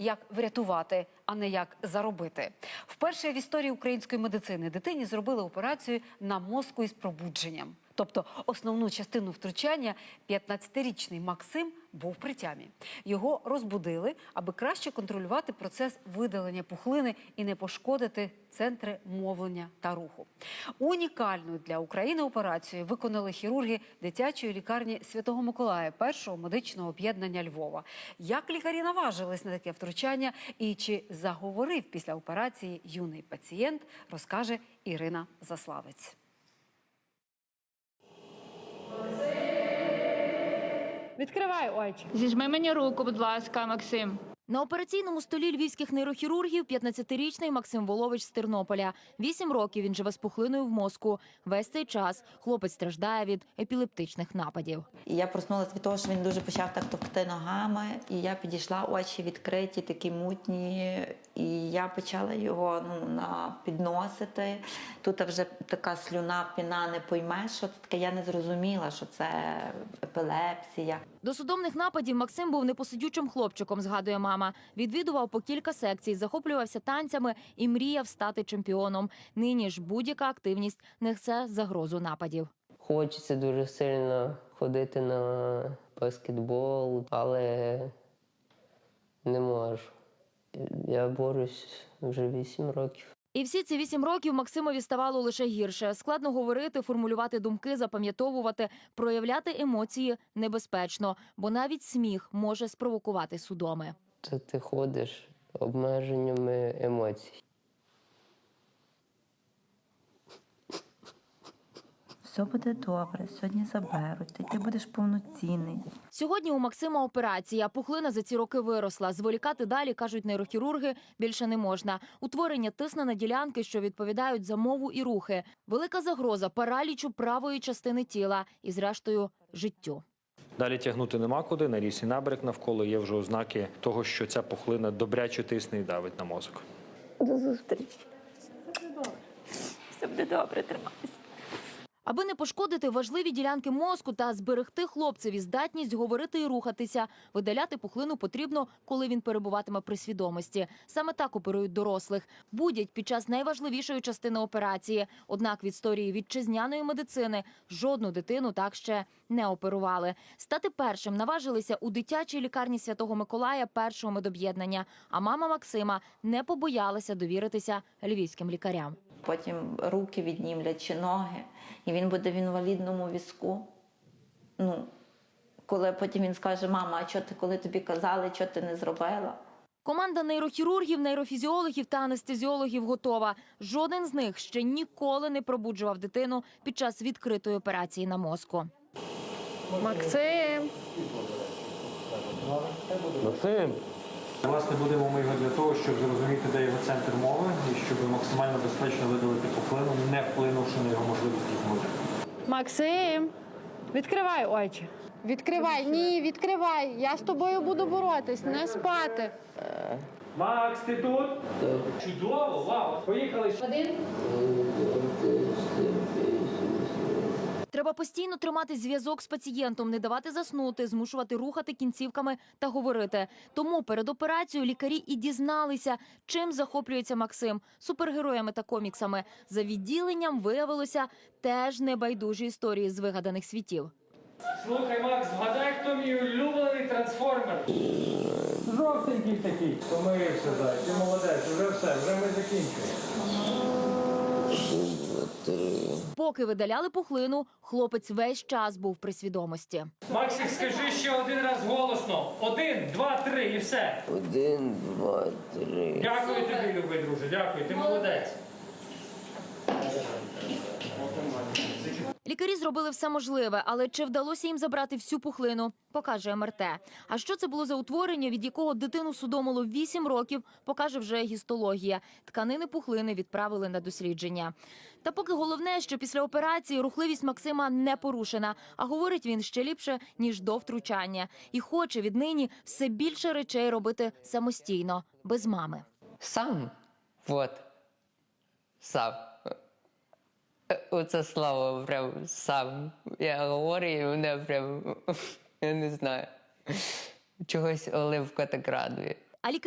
як врятувати, а не як заробити. Вперше в історії української медицини дитині зробили операцію на мозку із пробудженням. Тобто основну частину втручання 15-річний Максим був при тямі. Його розбудили, аби краще контролювати процес видалення пухлини і не пошкодити центри мовлення та руху. Унікальну для України операцію виконали хірурги дитячої лікарні Святого Миколая, першого медичного об'єднання Львова. Як лікарі наважились на таке втручання і чи заговорив після операції юний пацієнт, розкаже Ірина Заславець. Відкривай очі. Зіжми мені руку, будь ласка, Максим. На операційному столі львівських нейрохірургів 15-річний Максим Волович з Тернополя. Вісім років він живе з пухлиною в мозку. Весь цей час хлопець страждає від епілептичних нападів. І я проснулася від того, що він дуже почав так товкти ногами, і я підійшла, очі відкриті, такі мутні, і я почала його ну, на, підносити. Тут вже така слюна, піна, не поймеш, що це таке. Я не зрозуміла, що це епілепсія. До судомних нападів Максим був непосидючим хлопчиком, згадує мама. Відвідував по кілька секцій, захоплювався танцями і мріяв стати чемпіоном. Нині ж будь-яка активність несе загрозу нападів. Хочеться дуже сильно ходити на баскетбол, але не можу. Я борюсь вже вісім років. І всі ці вісім років Максимові ставало лише гірше. Складно говорити, формулювати думки, запам'ятовувати, проявляти емоції небезпечно, бо навіть сміх може спровокувати судоми. Це ти ходиш обмеженнями емоцій. Все буде добре, сьогодні заберуть, ти будеш повноцінний. Сьогодні у Максима операція. Пухлина за ці роки виросла. Зволікати далі, кажуть нейрохірурги, більше не можна. Утворення тисне на ділянки, що відповідають за мову і рухи. Велика загроза паралічу правої частини тіла і, зрештою, життю. Далі тягнути нема куди, на лісі наберег навколо є вже ознаки того, що ця пухлина добряче тисне і давить на мозок. До зустрічі. Все буде добре. Все буде добре, тримайся. Аби не пошкодити важливі ділянки мозку та зберегти хлопцеві здатність говорити і рухатися, видаляти пухлину потрібно, коли він перебуватиме при свідомості. Саме так оперують дорослих. Будять під час найважливішої частини операції. Однак в історії вітчизняної медицини жодну дитину так ще не оперували. Стати першим наважилися у дитячій лікарні Святого Миколая першого медоб'єднання. А мама Максима не побоялася довіритися львівським лікарям. Потім руки віднімлять чи ноги, і він буде в інвалідному візку. Ну, коли потім він скаже, мама, а що ти, коли тобі казали, що ти не зробила? Команда нейрохірургів, нейрофізіологів та анестезіологів готова. Жоден з них ще ніколи не пробуджував дитину під час відкритої операції на мозку. Максим. Максим! Власне, будемо ми його для того, щоб зрозуміти, де його центр мови, максимально безпечно видалити поклину, не вплинувши на його можливість розмови. Максим. Відкривай очі. Відкривай. Ні, відкривай. Я з тобою буду боротись, не спати. Макс, ти тут? Чудово, вау. Поїхали. Треба постійно тримати зв'язок з пацієнтом, не давати заснути, змушувати рухати кінцівками та говорити. Тому перед операцією лікарі і дізналися, чим захоплюється Максим супергероями та коміксами. За відділенням виявилося теж небайдужі історії з вигаданих світів. Слухай, Макс, вгадай, хто мій улюблений трансформер. Жовтенький такий. Помирився, дай. Ти молодець, вже все, вже ми закінчили. Поки видаляли пухлину, хлопець весь час був при свідомості. Максик, скажи ще один раз голосно. Один, два, три і все. Один, два, три. Дякую тобі, любий друже. Дякую, ти молодець. Лікарі зробили все можливе, але чи вдалося їм забрати всю пухлину, покаже МРТ. А що це було за утворення, від якого дитину судомило 8 років, покаже вже гістологія. Тканини пухлини відправили на дослідження. Та поки головне, що після операції рухливість Максима не порушена, а говорить він ще ліпше ніж до втручання, і хоче віднині все більше речей робити самостійно, без мами. Сам. Вот. Сам. Е, Оце слово прям сам. Я говорю, і мене прям, я не знаю. Чогось оливка так радує. А лікарі